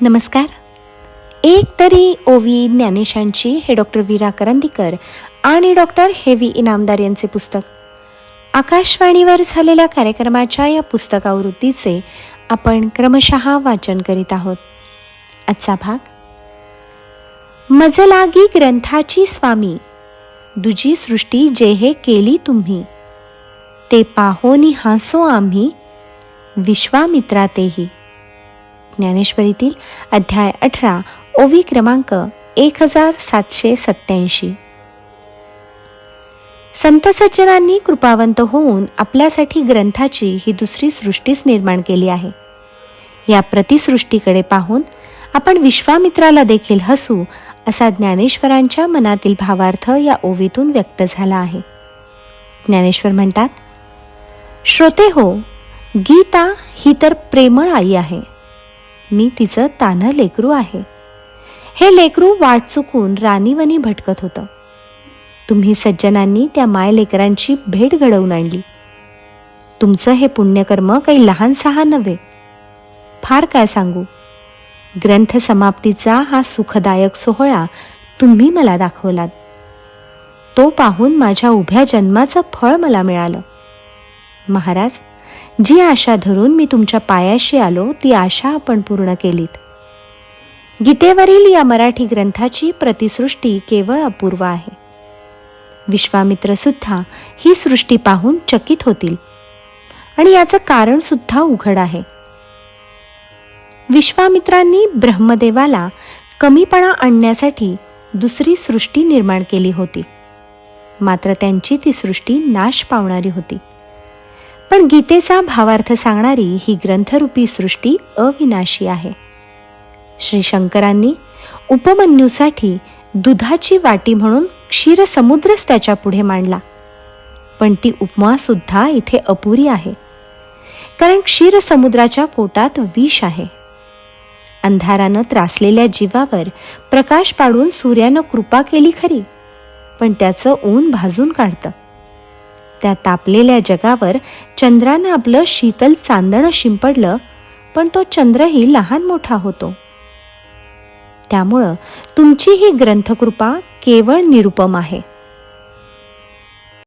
नमस्कार. एक तरी ओवी ज्ञानेशांची हे डॉक्टर वीरा करंदीकर आणि डॉक्टर हेवी इनामदार यांचे पुस्तक. आकाशवाणीवर झालेल्या कार्यक्रमाच्या या पुस्तकावृत्तीचे आपण क्रमशः वाचन करीत आहोत. आजचा भाग. मजलागी ग्रंथाची स्वामी दुजी सृष्टी जे हे केली तुम्ही ते पाहोनी हासो आम्ही विश्वामित्रा तेही ज्ञानेश्वरीतील अध्याय अठरा ओवी क्रमांक एक हजार सातशे सत्याऐंशी संत सज्जनांनी कृपावंत होऊन आपल्यासाठी ग्रंथाची ही दुसरी सृष्टीच निर्माण केली आहे. या प्रतिसृष्टीकडे पाहून आपण विश्वामित्राला देखील हसू असा ज्ञानेश्वरांच्या मनातील भावार्थ या ओवीतून व्यक्त झाला आहे. ज्ञानेश्वर म्हणतात श्रोते हो गीता ही तर प्रेमळ आई आहे. मी तिचं तानं लेकरू आहे. हे लेकरू वाट चुकून राणीवनी भटकत होतं. तुम्ही सज्जनांनी त्या माय लेकरांची भेट घडवून आणली. तुमचं हे पुण्यकर्म काही लहान सहा नव्हे. फार काय सांगू? ग्रंथ समाप्तीचा हा सुखदायक सोहळा तुम्ही मला दाखवलात. तो पाहून माझ्या उभ्या जन्माचं फळ मला मिळालं. महाराज जी आशा धरून मी तुमच्या पायाशी आलो ती आशा आपण पूर्ण केलीत. गीतेवरील या मराठी ग्रंथाची प्रतिसृष्टी केवळ अपूर्व आहे. विश्वामित्र सुद्धा ही सृष्टी पाहून चकित होतील. आणि याचं कारण सुद्धा उघड आहे. विश्वामित्रांनी ब्रह्मदेवाला कमीपणा आणण्यासाठी दुसरी सृष्टी निर्माण केली होती. मात्र त्यांची ती सृष्टी नाश पावणारी होती. पण गीतेचा भावार्थ सांगणारी ही ग्रंथरूपी सृष्टी अविनाशी आहे. श्री शंकरांनी उपमन्यूसाठी दुधाची वाटी म्हणून क्षीरसमुद्रच त्याच्या पुढे मांडला. पण ती उपमासुद्धा इथे अपुरी आहे. कारण क्षीरसमुद्राच्या पोटात विष आहे. अंधारानं त्रासलेल्या जीवावर प्रकाश पाडून सूर्यानं कृपा केली खरी पण त्याचं ऊन भाजून काढतं. त्या तापलेल्या जगावर चंद्रानं आपलं शीतल चांदणं शिंपडलं पण तो चंद्रही लहान मोठा होतो. त्यामुळं तुमची ही ग्रंथकृपा केवळ निरुपम आहे.